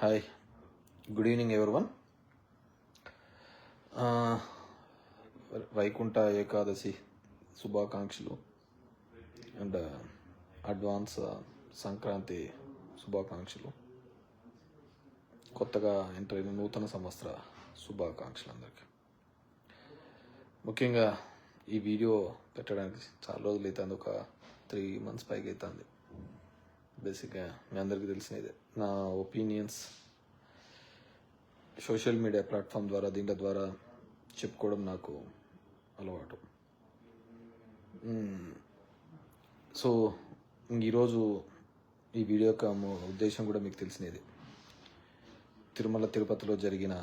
Hi good evening everyone Vaikuntha Ekadashi శుభాకాంక్షలు and advance Sankranti శుభాకాంక్షలు. కొత్తగా ఎంటర్ అయిన నూతన సంవత్సర శుభాకాంక్షలు అందరికీ. ముఖ్యంగా ఈ వీడియో పెట్టడానికి చాలా రోజులు అవుతుంది ఒక త్రీ మంత్స్ పైకి అవుతుంది. బేసిక్గా మీ అందరికీ తెలిసినదే. నా ఒపీనియన్స్ సోషల్ మీడియా ప్లాట్ఫామ్ ద్వారా దీంట్లో ద్వారా చెప్పుకోవడం నాకు అలవాటు. సో ఈరోజు ఈ వీడియో యొక్క ఉద్దేశం కూడా మీకు తెలిసినది. తిరుమల తిరుపతిలో జరిగిన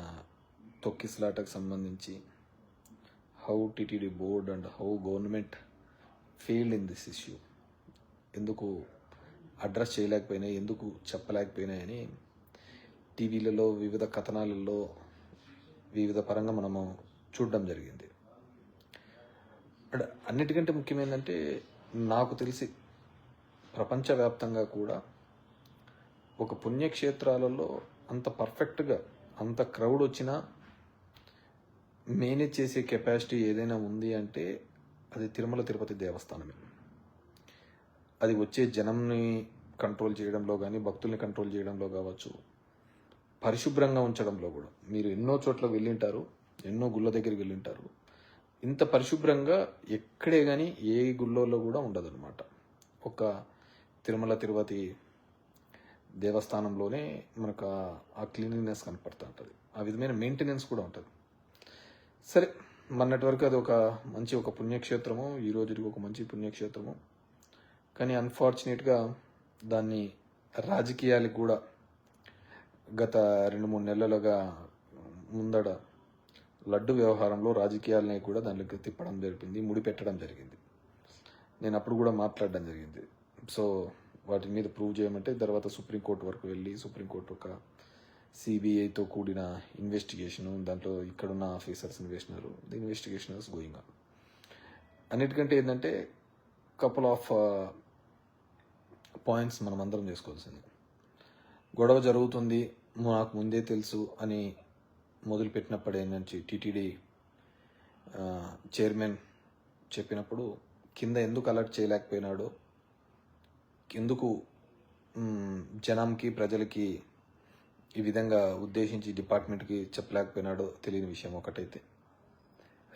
తొక్కిస్లాటకు సంబంధించి how TTD board and how government failed in this issue. ఎందుకు అడ్రస్ చేయలేకపోయినాయి ఎందుకు చెప్పలేకపోయినాయని టీవీలలో వివిధ కథనాలలో వివిధ పరంగా మనము చూడడం జరిగింది. అండ్ అన్నిటికంటే ముఖ్యమైనదంటే నాకు తెలిసి ప్రపంచవ్యాప్తంగా కూడా ఒక పుణ్యక్షేత్రాలలో అంత పర్ఫెక్ట్గా అంత క్రౌడ్ వచ్చినా మేనేజ్ చేసే కెపాసిటీ ఏదైనా ఉంది అంటే అది తిరుమల తిరుపతి దేవస్థానమే. అది వచ్చే జనంని కంట్రోల్ చేయడంలో కానీ భక్తుల్ని కంట్రోల్ చేయడంలో కావచ్చు పరిశుభ్రంగా ఉంచడంలో కూడా. మీరు ఎన్నో చోట్ల వెళ్ళింటారు ఎన్నో గుళ్ళ దగ్గరికి వెళ్ళింటారు. ఇంత పరిశుభ్రంగా ఎక్కడే కానీ ఏ గుళ్ళలో కూడా ఉండదన్నమాట. ఒక తిరుమల తిరుపతి దేవస్థానంలోనే మనకు ఆ- ఆ క్లీనినెస్ కనపడుతూ ఉంటుంది. ఆ విధమైన మెయింటెనెన్స్ కూడా ఉంటుంది. సరే మొన్నటి వరకు అది ఒక మంచి ఒక పుణ్యక్షేత్రము ఈ ఒక మంచి పుణ్యక్షేత్రము. కానీ అన్ఫార్చునేట్గా దాన్ని రాజకీయాలకు కూడా గత రెండు మూడు నెలలుగా ముందడ లడ్డు వ్యవహారంలో రాజకీయాలని కూడా దానికి తిప్పడం జరిగింది ముడి పెట్టడం జరిగింది. నేను అప్పుడు కూడా మాట్లాడడం జరిగింది. సో వాటి మీద ప్రూవ్ చేయమంటే తర్వాత సుప్రీంకోర్టు వరకు వెళ్ళి సుప్రీంకోర్టు ఒక సిబిఐతో కూడిన ఇన్వెస్టిగేషను దాంట్లో ఇక్కడున్న officers ఇన్వెస్టినరు the investigation is going on అన్నిటికంటే ఏంటంటే కపుల్ ఆఫ్ పాయింట్స్ మనం అందరం చేసుకోవాల్సింది. గొడవ జరుగుతుంది నాకు ముందే తెలుసు అని మొదలుపెట్టినప్పుడే నుంచి టీటీడీ చైర్మన్ చెప్పినప్పుడు కింద ఎందుకు అలర్ట్ చేయలేకపోయినాడో ఎందుకు జనంకి ప్రజలకి ఈ విధంగా ఉద్దేశించి డిపార్ట్మెంట్కి చెప్పలేకపోయినాడో తెలియని విషయం ఒకటైతే.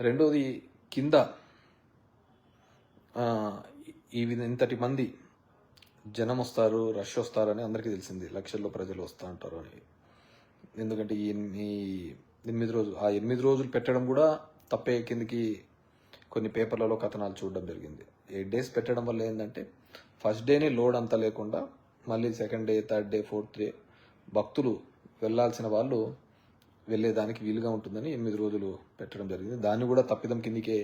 రెండోది కింద ఈ విధ ఇంతటి మంది జనం వస్తారు రష్ వస్తారని అందరికీ తెలిసింది. లక్షల్లో ప్రజలు వస్తూ ఉంటారు అని. ఎందుకంటే ఈ ఎనిమిది రోజులు ఆ ఎనిమిది రోజులు పెట్టడం కూడా తప్పే కిందకి కొన్ని పేపర్లలో కథనాలు చూడడం జరిగింది. ఎయిట్ డేస్ పెట్టడం వల్ల ఏంటంటే ఫస్ట్ డేనే లోడ్ అంతా లేకుండా మళ్ళీ second day third day fourth day భక్తులు వెళ్ళాల్సిన వాళ్ళు వెళ్ళేదానికి వీలుగా ఉంటుందని ఎనిమిది రోజులు పెట్టడం జరిగింది. దాన్ని కూడా తప్పిదం కిందికే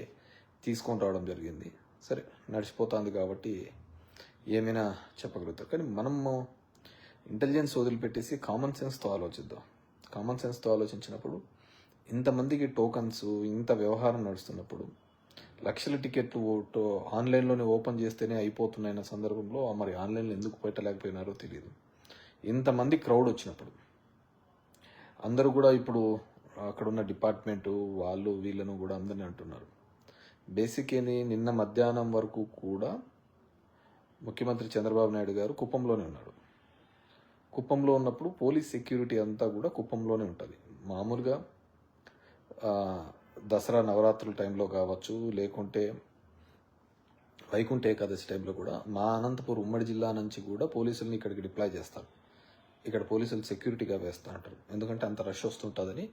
తీసుకొని రావడం జరిగింది. సరే నడిచిపోతుంది కాబట్టి ఏమైనా చెప్పగలుగుతారు? కానీ మనము ఇంటెలిజెన్స్ వదిలిపెట్టేసి కామన్ సెన్స్తో ఆలోచిద్దాం. కామన్ సెన్స్తో ఆలోచించినప్పుడు ఇంతమందికి టోకన్స్ ఇంత వ్యవహారం నడుస్తున్నప్పుడు లక్షల టికెట్లు ఓటు ఆన్లైన్లోనే ఓపెన్ చేస్తేనే అయిపోతున్నాయన్న సందర్భంలో మరి ఆన్లైన్లో ఎందుకు పెట్టలేకపోయినారో తెలియదు ఇంతమంది క్రౌడ్ వచ్చినప్పుడు అందరూ కూడా ఇప్పుడు అక్కడ ఉన్న డిపార్ట్మెంటు వాళ్ళు వీళ్ళను కూడా అందరినీ అంటున్నారు. బేసిక్ ఏంది నిన్న మధ్యాహ్నం వరకు కూడా ముఖ్యమంత్రి చంద్రబాబు నాయుడు గారు కుప్పంలోనే ఉన్నాడు కుప్పంలో ఉన్నప్పుడు పోలీస్ సెక్యూరిటీ అంతా కూడా కుప్పంలోనే ఉంటుంది. మామూలుగా దసరా నవరాత్రుల టైంలో కావచ్చు లేకుంటే వైకుంఠ ఏకాదశి టైంలో కూడా మా అనంతపురం ఉమ్మడి జిల్లా నుంచి కూడా పోలీసుల్ని ఇక్కడికి డిప్లాయ్ చేస్తారు. ఇక్కడ పోలీసులు సెక్యూరిటీగా వేస్తూ ఉంటారు. ఎందుకంటే అంత రష్ వస్తుంటుందని.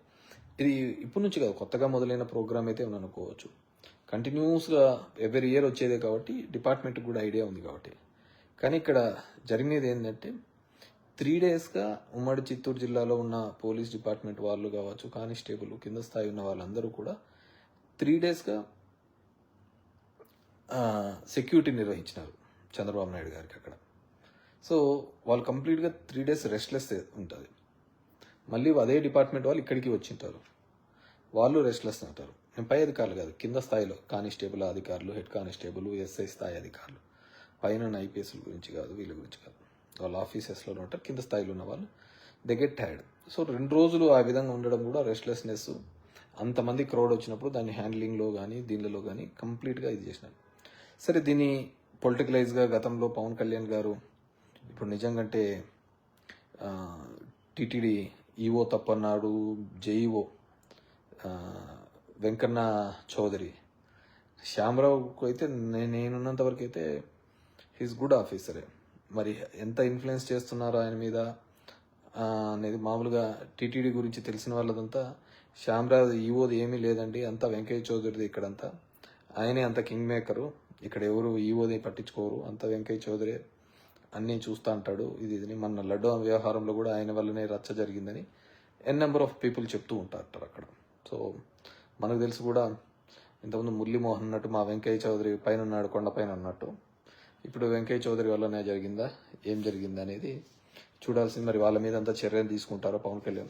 ఇది ఇప్పటి నుంచి కాదు కొత్తగా మొదలైన ప్రోగ్రామ్ అయితే మనం అనుకోవచ్చు కంటిన్యూస్గా ఎవరి ఇయర్ వచ్చేదే కాబట్టి డిపార్ట్మెంట్కి కూడా ఐడియా ఉంది కాబట్టి. కానీ ఇక్కడ జరిగినది ఏంటంటే త్రీ డేస్గా ఉమ్మడి చిత్తూరు జిల్లాలో ఉన్న పోలీస్ డిపార్ట్మెంట్ వాళ్ళు కావచ్చు కానిస్టేబుల్ కింద స్థాయి ఉన్న వాళ్ళందరూ కూడా త్రీ డేస్గా సెక్యూరిటీ నిర్వహించినారు చంద్రబాబు నాయుడు గారికి అక్కడ. సో వాళ్ళు కంప్లీట్గా త్రీ డేస్ రెస్ట్లెస్ ఉంటుంది మళ్ళీ అదే డిపార్ట్మెంట్ వాళ్ళు ఇక్కడికి వచ్చింటారు. వాళ్ళు రెస్ట్లెస్ ఉంటారు నేను పై అధికారులు కాదు కింద స్థాయిలో కానిస్టేబుల్ అధికారులు హెడ్ కానిస్టేబుల్ ఎస్ఐ స్థాయి అధికారులు. పైన ఐపీఎస్ల గురించి కాదు వీళ్ళ గురించి కాదు. వాళ్ళ ఆఫీసెస్లో ఉంటారు కింద స్థాయిలో ఉన్న వాళ్ళు. దే గెట్ టైర్డ్ సో రెండు రోజులు ఆ విధంగా ఉండడం కూడా రెస్ట్లెస్నెస్ అంతమంది క్రౌడ్ వచ్చినప్పుడు దాన్ని హ్యాండ్లింగ్లో కానీ దీనిలో కానీ కంప్లీట్గా ఇది చేసినారు. సరే దీన్ని పొలిటికలైజ్గా గతంలో పవన్ కళ్యాణ్ గారు ఇప్పుడు నిజంగంటే టీటీడీ ఈఓ తప్పన్నాడు జేఈఓ వెంకన్న చౌదరి. శ్యామరావుకు అయితే నే- నేనున్నంత వరకు అయితే హీస్ గుడ్ ఆఫీసరే మరి ఎంత ఇన్ఫ్లుయెన్స్ చేస్తున్నారో ఆయన మీద అనేది మామూలుగా టీటీడీ గురించి తెలిసిన వాళ్ళదంతా శ్యామరావు ఈవోది ఏమీ లేదండి అంతా వెంకయ్య చౌదరిది ఇక్కడంతా. ఆయనే అంత కింగ్ మేకరు ఇక్కడ ఎవరు ఈవోది పట్టించుకోరు అంత వెంకయ్య చౌదరి అన్నీ చూస్తూ అంటాడు ఇది ఇది మన లడ్డు వ్యవహారంలో కూడా ఆయన వల్లనే రచ్చ జరిగిందని ఎన్ నెంబర్ ఆఫ్ పీపుల్ చెప్తూ ఉంటారు అక్కడ. సో మనకు తెలుసు కూడా ఇంతకుముందు మురళీమోహన్ అన్నట్టు మా వెంకయ్య చౌదరి పైన ఉన్నాడు కొండపైన ఉన్నట్టు. ఇప్పుడు వెంకయ్య చౌదరి వల్లనే జరిగిందా? ఏం జరిగింది అనేది చూడాల్సింది. మరి వాళ్ళ మీద అంతా చర్యలు తీసుకుంటారో పవన్ కళ్యాణ్?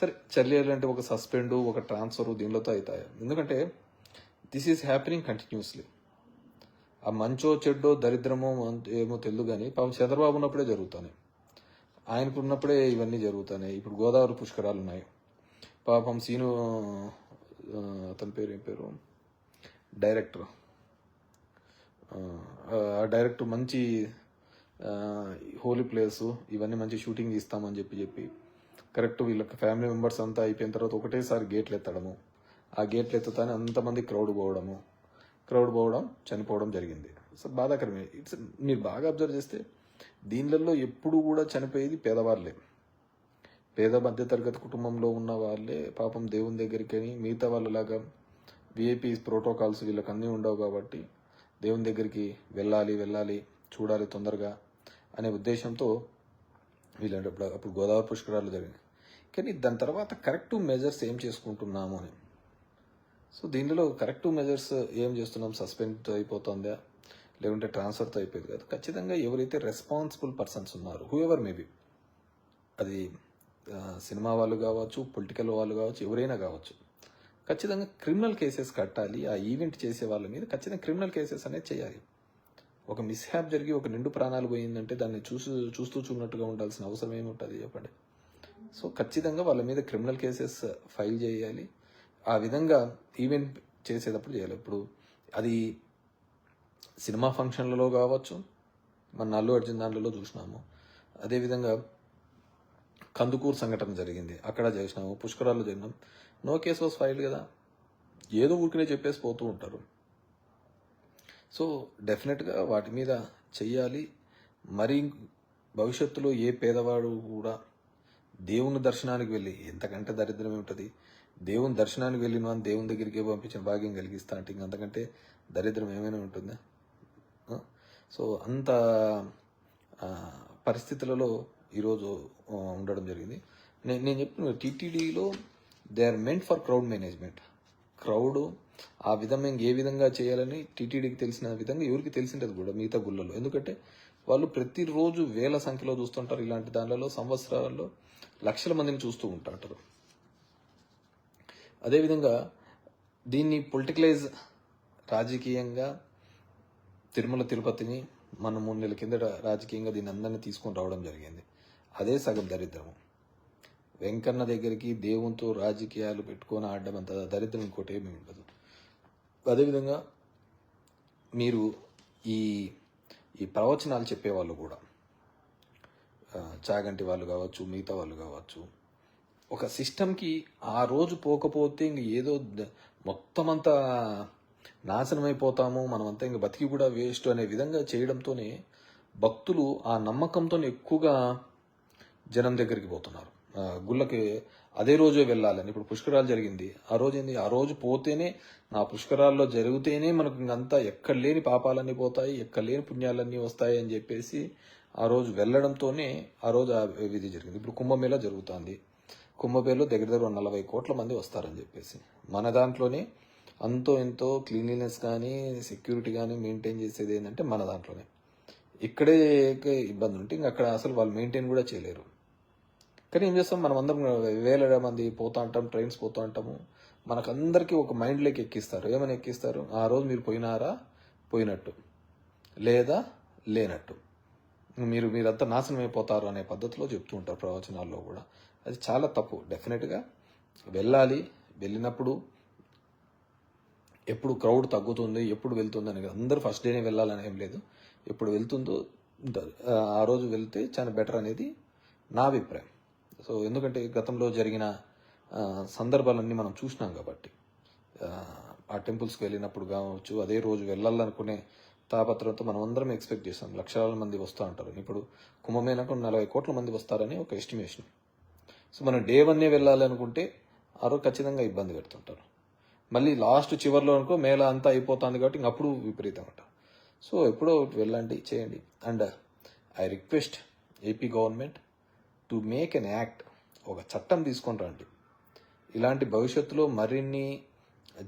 సరే చర్యలు అంటే ఒక సస్పెండ్ ఒక ట్రాన్స్ఫర్ దీనిలోతో అవుతాయి? ఎందుకంటే దిస్ ఈజ్ హ్యాపెనింగ్ కంటిన్యూస్లీ ఆ మంచో చెడ్డో దరిద్రమో ఏమో తెలియదు కానీ పాపం చంద్రబాబు ఉన్నప్పుడే జరుగుతాయి ఆయనకు ఉన్నప్పుడే ఇవన్నీ జరుగుతున్నాయి. ఇప్పుడు గోదావరి పుష్కరాలు ఉన్నాయి. పాపం సీను అతని పేరు ఏం పేరు? డైరెక్టర్. ఆ డైరెక్టర్ మంచి హోలీ ప్లేస్ ఇవన్నీ మంచి షూటింగ్ తీస్తామని చెప్పి చెప్పి. కరెక్ట్ వీళ్ళకి ఫ్యామిలీ మెంబర్స్ అంతా అయిపోయిన తర్వాత ఒకటేసారి గేట్లు ఎత్తడము. ఆ గేట్లు ఎత్తుతానే అంతమంది క్రౌడ్ పోవడము. క్రౌడ్ పోవడం చనిపోవడం జరిగింది. సో బాధాకరమే. ఇట్స్ మీరు బాగా అబ్జర్వ్ చేస్తే దీనిలలో ఎప్పుడు కూడా చనిపోయేది పేదవాళ్ళే. పేద మధ్యతరగతి కుటుంబంలో ఉన్న వాళ్ళే పాపం దేవుని దగ్గరికి అని మిగతా వాళ్ళలాగా విఐపీస్ ప్రోటోకాల్స్ వీళ్ళకి అన్నీ ఉండవు కాబట్టి దేవుని దగ్గరికి వెళ్ళాలి వెళ్ళాలి చూడాలి తొందరగా అనే ఉద్దేశంతో వీళ్ళప్పుడు అప్పుడు గోదావరి పుష్కరాలు జరిగినాయి. కానీ దాని తర్వాత కరెక్ట్ మెజర్స్ ఏం చేసుకుంటున్నాము అని. సో దీనిలో కరెక్ట్ మెజర్స్ ఏం చేస్తున్నాం? సస్పెండ్ అయిపోతుందా? లేకుంటే ట్రాన్స్ఫర్తో అయిపోయింది కాదు. ఖచ్చితంగా ఎవరైతే రెస్పాన్సిబుల్ పర్సన్స్ ఉన్నారు హూ ఎవర్ మేబీ అది సినిమా వాళ్ళు కావచ్చు పొలిటికల్ వాళ్ళు కావచ్చు ఎవరైనా కావచ్చు ఖచ్చితంగా క్రిమినల్ కేసెస్ కట్టాలి. ఆ ఈవెంట్ చేసే వాళ్ళ మీద ఖచ్చితంగా క్రిమినల్ కేసెస్ అనేది చేయాలి. ఒక మిస్హ్యాప్ జరిగి ఒక నిండు ప్రాణాలు పోయిందంటే దాన్ని చూసి చూస్తూ చూన్నట్టుగా ఉండాల్సిన అవసరం ఏముంటుంది చెప్పండి? సో ఖచ్చితంగా వాళ్ళ మీద క్రిమినల్ కేసెస్ ఫైల్ చేయాలి. ఆ విధంగా ఈవెంట్ చేసేటప్పుడు చేయాలి. ఇప్పుడు అది సినిమా ఫంక్షన్లలో కావచ్చు మన నల్లు అర్జున్ దాంట్లో చూసినాము. అదేవిధంగా కందుకూరు సంఘటన జరిగింది. అక్కడ చేసినాము పుష్కరాల్లో జరిగినాం నో కేస్ వాస్ ఫైల్ కదా. ఏదో ఊరికనే చెప్పేసి పోతూ ఉంటారు. సో డెఫినెట్గా వాటి మీద చెయ్యాలి. మరి భవిష్యత్తులో ఏ పేదవాడు కూడా దేవుని దర్శనానికి వెళ్ళి ఎంతకంటే దరిద్రం ఏమిటది? దేవుని దర్శనానికి వెళ్ళిన వాడిని దేవుని దగ్గరికి పంపించిన భాగ్యం కలిగిస్తా అంటే ఇంకంతకంటే దరిద్రం ఏమైనా ఉంటుందా? సో అంత పరిస్థితులలో ఈరోజు ఉండడం జరిగింది. నేను నేను చెప్పిన టీటీడీలో they are meant for crowd management. Crowd ఆ విధంగా ఏ విధంగా చేయాలని టీటీడీకి తెలిసిన విధంగా ఎవరికి తెలిసిండదు కూడా మిగతా గుళ్ళలో ఎందుకంటే వాళ్ళు ప్రతిరోజు వేల సంఖ్యలో చూస్తుంటారు ఇలాంటి దానిలలో సంవత్సరాల్లో లక్షల మందిని చూస్తూ ఉంటారు. అదేవిధంగా దీన్ని పొలిటికలైజ్ రాజకీయంగా తిరుమల తిరుపతిని మన మూడు నెలల కిందట రాజకీయంగా దీన్ని అందరినీ తీసుకొని రావడం జరిగింది. అదే సగం దరిద్రము. వెంకన్న దగ్గరికి దేవునితో రాజకీయాలు పెట్టుకొని ఆడడం అంత దరిద్రం ఇంకోటి ఉండదు. అదేవిధంగా మీరు ఈ ఈ ప్రవచనాలు చెప్పేవాళ్ళు కూడా చాగంటి వాళ్ళు కావచ్చు మిగతా వాళ్ళు కావచ్చు ఒక సిస్టమ్కి ఆ రోజు పోకపోతే ఇంక ఏదో మొత్తం అంతా నాశనం అయిపోతాము మనమంతా ఇంక బతికి కూడా వేస్ట్ అనే విధంగా చేయడంతోనే భక్తులు ఆ నమ్మకంతో ఎక్కువగా జనం దగ్గరికి పోతున్నారు. గుళ్ళకి అదే రోజే వెళ్ళాలని. ఇప్పుడు పుష్కరాలు జరిగింది. ఆ రోజు ఏంది? ఆ రోజు పోతేనే నా పుష్కరాల్లో జరిగితేనే మనకు ఇంకంతా ఎక్కడ లేని పాపాలన్నీ పోతాయి ఎక్కడ లేని పుణ్యాలన్నీ వస్తాయి అని చెప్పేసి ఆ రోజు వెళ్ళడంతోనే ఆ రోజు ఆ విధి జరిగింది. ఇప్పుడు కుంభమేళ జరుగుతుంది. కుంభమేళలో దగ్గర దగ్గర నలభై కోట్ల మంది వస్తారని చెప్పేసి. మన దాంట్లోనే అంతో ఎంతో క్లీన్లీనెస్ కానీ సెక్యూరిటీ కానీ మెయింటైన్ చేసేది ఏంటంటే మన దాంట్లోనే. ఇక్కడే ఇబ్బంది ఉంటే ఇంకా అక్కడ అసలు వాళ్ళు మెయింటైన్ కూడా చేయలేరు. కానీ ఏం చేస్తాం? మనం అందరం వేల మంది పోతా అంటాం ట్రైన్స్ పోతా అంటాము మనకందరికీ ఒక మైండ్లోకి ఎక్కిస్తారు. ఏమని ఎక్కిస్తారు? ఆ రోజు మీరు పోయినారా? పోయినట్టు. లేదా లేనట్టు. మీరు మీరంతా నాశనం అయిపోతారు అనే పద్ధతిలో చెప్తూ ఉంటారు ప్రవచనాల్లో కూడా. అది చాలా తప్పు. డెఫినెట్గా వెళ్ళాలి. వెళ్ళినప్పుడు ఎప్పుడు క్రౌడ్ తగ్గుతుంది ఎప్పుడు వెళ్తుంది అని అందరూ ఫస్ట్ డేనే వెళ్ళాలని ఏం లేదు. ఎప్పుడు వెళ్తుందో ఆ రోజు వెళ్తే చాలా బెటర్ అనేది నా అభిప్రాయం. సో ఎందుకంటే గతంలో జరిగిన సందర్భాలన్నీ మనం చూసినాం కాబట్టి ఆ, టెంపుల్స్కి వెళ్ళినప్పుడు కావచ్చు అదే రోజు వెళ్ళాలనుకునే తాపత్రంతో మనం అందరం ఎక్స్పెక్ట్ చేస్తాం లక్షల మంది వస్తూ ఉంటారు ఇప్పుడు కుంభమేళకు నలభై కోట్ల మంది వస్తారని ఒక ఎస్టిమేషన్. సో మనం డే వన్నే వెళ్ళాలనుకుంటే ఆ రోజు ఖచ్చితంగా ఇబ్బంది పెడుతుంటారు. మళ్ళీ లాస్ట్ చివర్లో అనుకో మేళ అంతా అయిపోతుంది కాబట్టి ఇంక అప్పుడు విపరీతం అంటారు సో ఎప్పుడో ఒకటి వెళ్ళండి చేయండి. And I request AP government to make an act ఒక చట్టం తీసుకొని రండి. ఇలాంటి భవిష్యత్తులో మరిన్ని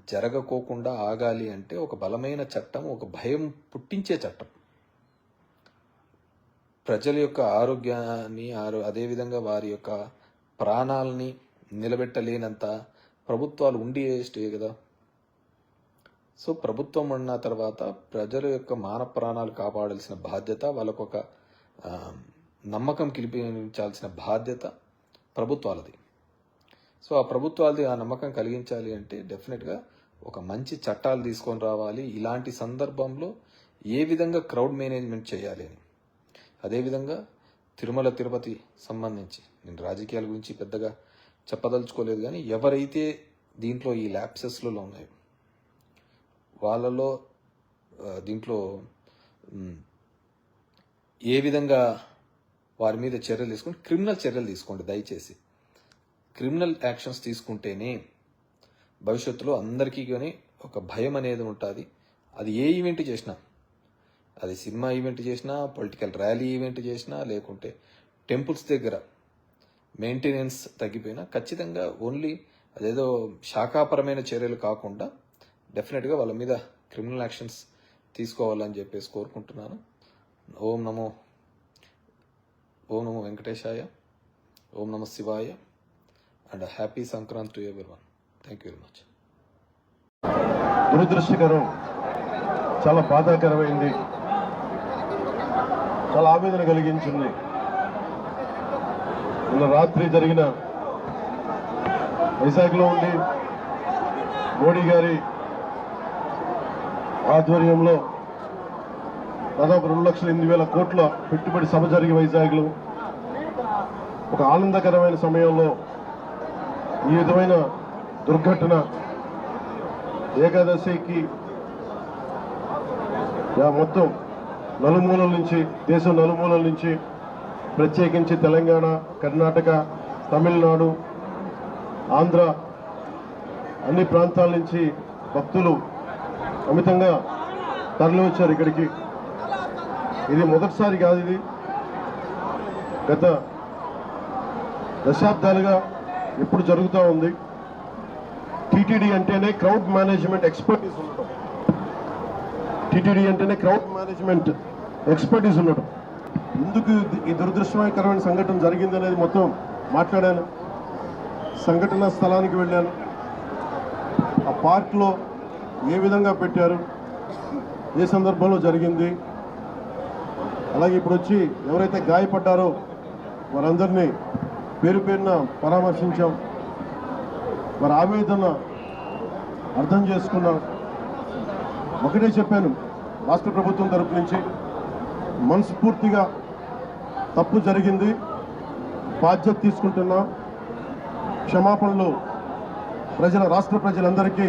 జరగకోకుండా ఆగాలి అంటే ఒక బలమైన చట్టం ఒక భయం పుట్టించే చట్టం. ప్రజల యొక్క ఆరోగ్యాన్ని ఆరో- అదేవిధంగా వారి యొక్క ప్రాణాలని నిలబెట్టలేనంత ప్రభుత్వాలు ఉండి స్టే కదా. సో ప్రభుత్వం ఉన్న తర్వాత ప్రజల యొక్క మాన ప్రాణాలు కాపాడాల్సిన బాధ్యత వాళ్ళకొక నమ్మకం కలిపించాల్సిన బాధ్యత ప్రభుత్వాలది. సో ఆ ప్రభుత్వాలది ఆ నమ్మకం కలిగించాలి అంటే డెఫినెట్గా ఒక మంచి చట్టాలు తీసుకొని రావాలి. ఇలాంటి సందర్భంలో ఏ విధంగా క్రౌడ్ మేనేజ్మెంట్ చేయాలి అని. అదేవిధంగా తిరుమల తిరుపతి సంబంధించి నేను రాజకీయాల గురించి పెద్దగా చెప్పదలుచుకోలేదు కానీ ఎవరైతే దీంట్లో ఈ ల్యాప్సెస్లో ఉన్నాయో వాళ్ళలో దీంట్లో ఏ విధంగా వారి మీద చర్యలు తీసుకుంటే క్రిమినల్ చర్యలు తీసుకోండి దయచేసి. క్రిమినల్ యాక్షన్స్ తీసుకుంటేనే భవిష్యత్తులో అందరికీ కానీ ఒక భయం అనేది ఉంటుంది. అది ఏ ఈవెంట్ చేసినా అది సినిమా ఈవెంట్ చేసినా పొలిటికల్ ర్యాలీ ఈవెంట్ చేసినా లేకుంటే టెంపుల్స్ దగ్గర మెయింటెనెన్స్ తగ్గిపోయినా ఖచ్చితంగా ఓన్లీ అదేదో శాఖాపరమైన చర్యలు కాకుండా డెఫినెట్గా వాళ్ళ మీద క్రిమినల్ యాక్షన్స్ తీసుకోవాలని చెప్పేసి కోరుకుంటున్నాను. ఓం నమో ఓం నమో వెంకటేశాయ ఓం నమ శివాయ and happy Sankranti to every one thank you very much దురదృష్టకరం చాలా బాధాకరమైంది. చాలా ఆవేదన కలిగించింది. నిన్న రాత్రి జరిగిన వైజాగ్లో ఉండి మోడీ గారి ఆధ్వర్యంలో దాదాపు రెండు లక్షల ఎనిమిది వేల కోట్ల పెట్టుబడి సభ జరిగి వైజాగ్లో. ఒక ఆనందకరమైన సమయంలో ఈ విధమైన దుర్ఘటన ఏకాదశికి మొత్తం నలుమూలల నుంచి దేశం నలుమూలల నుంచి ప్రత్యేకించి తెలంగాణ కర్ణాటక తమిళనాడు ఆంధ్ర అన్ని ప్రాంతాల నుంచి భక్తులు అమితంగా తరలి వచ్చారు ఇక్కడికి. ఇది మొదటిసారి కాదు ఇది. గత దశాబ్దాలుగా ఎప్పుడు జరుగుతూ ఉంది. టీటీడీ అంటేనే క్రౌడ్ మేనేజ్మెంట్ ఎక్స్పర్టీస్ ఉండటం. టీటీడీ అంటేనే క్రౌడ్ మేనేజ్మెంట్ ఎక్స్పర్టీస్ ఉండటం. ఎందుకు ఈ దురదృష్టకరమైన సంఘటన జరిగిందనేది మొత్తం మాట్లాడాను. సంఘటన స్థలానికి వెళ్ళాను. ఆ పార్క్లో ఏ విధంగా పెట్టారు? ఏ సందర్భంలో జరిగింది? అలాగే ఇప్పుడు వచ్చి ఎవరైతే గాయపడ్డారో వారందరినీ పేరు పేరున పరామర్శించాం. వారి ఆవేదన అర్థం చేసుకున్నాం ఒకటే చెప్పాను రాష్ట్ర ప్రభుత్వం తరపు నుంచి మనస్ఫూర్తిగా తప్పు జరిగింది బాధ్యత తీసుకుంటున్నాం. క్షమాపణలు ప్రజల రాష్ట్ర ప్రజలందరికీ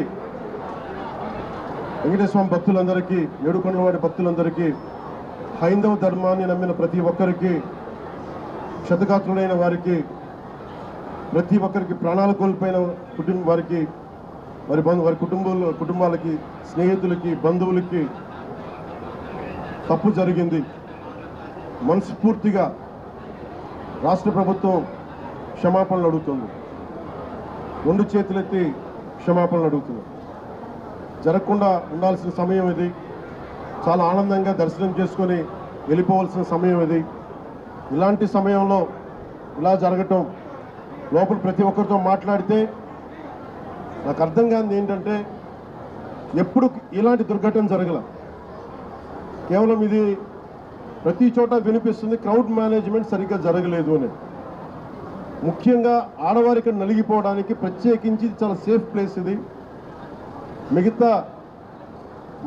వెంకటేశ్వర భక్తులందరికీ ఏడుకొండలవాడి భక్తులందరికీ హైందవ ధర్మాన్ని నమ్మిన ప్రతి ఒక్కరికి క్షతగాత్రుడైన వారికి ప్రతి ఒక్కరికి ప్రాణాలు కోల్పోయిన కుటుంబ వారికి వారి బంధు వారి కుటుంబంలో కుటుంబాలకి స్నేహితులకి బంధువులకి తప్పు జరిగింది. మనస్ఫూర్తిగా రాష్ట్ర ప్రభుత్వం క్షమాపణలు అడుగుతుంది. రెండు చేతులెత్తి క్షమాపణలు అడుగుతుంది. జరగకుండా ఉండాల్సిన సమయం ఇది. చాలా ఆనందంగా దర్శనం చేసుకొని వెళ్ళిపోవాల్సిన సమయం ఇది. ఇలాంటి సమయంలో ఇలా జరగటం లోపల ప్రతి ఒక్కరితో మాట్లాడితే నాకు అర్థం కానిది ఏంటంటే ఎప్పుడు ఇలాంటి దుర్ఘటన జరగల. కేవలం ఇది ప్రతి చోట వినిపిస్తుంది క్రౌడ్ మేనేజ్మెంట్ సరిగ్గా జరగలేదు అని. ముఖ్యంగా ఆడవారికి నలిగిపోవడానికి ప్రత్యేకించి ఇది చాలా సేఫ్ ప్లేస్ ఇది. మిగతా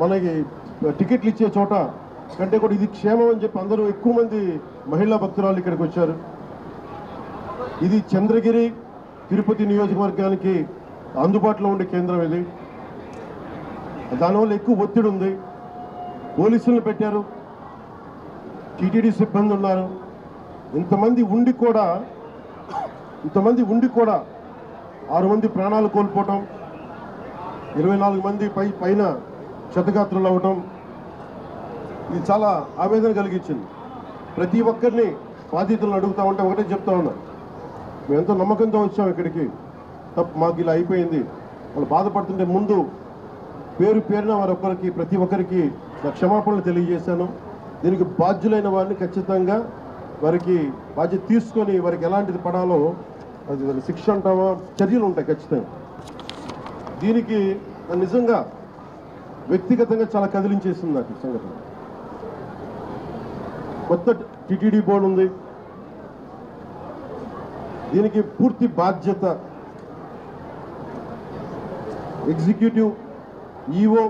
మనకి టికెట్లు ఇచ్చే చోట కంటే కూడా ఇది క్షేమం అని చెప్పి అందరూ ఎక్కువ మంది మహిళా భక్తురాలు ఇక్కడికి వచ్చారు. ఇది చంద్రగిరి తిరుపతి నియోజకవర్గానికి అందుబాటులో ఉండే కేంద్రం ఇది. దానివల్ల ఎక్కువ ఒత్తిడి ఉంది. పోలీసులను పెట్టారు. టీటీడీ సిబ్బంది ఉన్నారు. ఇంతమంది ఉండి కూడా ఇంతమంది ఉండి కూడా ఆరు మంది ప్రాణాలు కోల్పోవటం ఇరవై నాలుగు మంది పై పైన క్షతగాత్రులు అవ్వటం ఇది చాలా ఆవేదన కలిగించింది. ప్రతి ఒక్కరిని బాధితులను అడుగుతా ఉంటే ఒకటే చెప్తా ఉన్నా. మేము ఎంతో నమ్మకంతో వచ్చాం ఇక్కడికి. తప్పు మాకు ఇలా అయిపోయింది. వాళ్ళు బాధపడుతుంటే ముందు పేరు పేరున వారి ఒక్కరికి ప్రతి ఒక్కరికి నా క్షమాపణలు తెలియజేశాను. దీనికి బాధ్యులైన వారిని ఖచ్చితంగా వారికి బాధ్యత తీసుకొని వారికి ఎలాంటిది పడాలో అది శిక్ష అంటామా? చర్యలు ఉంటాయి ఖచ్చితంగా. దీనికి నిజంగా వ్యక్తిగతంగా చాలా కదిలించేసింది నాకు సంఘటన. కొత్త టిటిడి బోర్డు ఉంది. దీనికి పూర్తి బాధ్యత ఎగ్జిక్యూటివ్ ఈఓ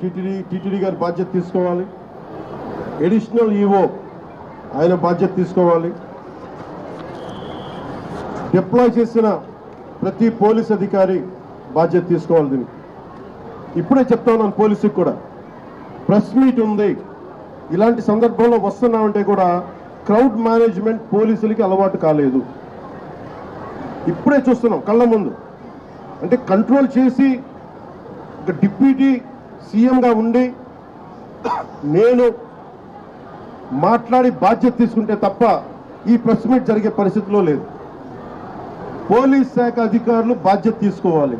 టిటిడి టిటిడి గారి బాధ్యత తీసుకోవాలి. ఎడిషనల్ ఈఓ ఆయన బాధ్యత తీసుకోవాలి. డిప్లాయ్ చేసిన ప్రతి పోలీస్ అధికారి బాధ్యత తీసుకోవాలి దీనికి. ఇప్పుడే చెప్తా ఉన్నాను పోలీసుకి కూడా. ప్రెస్ మీట్ ఉంది. ఇలాంటి సందర్భంలో వస్తున్నామంటే కూడా క్రౌడ్ మేనేజ్మెంట్ పోలీసులకి అలవాటు కాలేదు. ఇప్పుడే చూస్తున్నాం కళ్ళ ముందు. అంటే కంట్రోల్ చేసి ఒక డిప్యూటీ సీఎంగా ఉండి నేను మాట్లాడి బాధ్యత తీసుకుంటే తప్ప ఈ ప్రెస్ మీట్ జరిగే పరిస్థితిలో లేదు. పోలీస్ శాఖ అధికారులు బాధ్యత తీసుకోవాలి.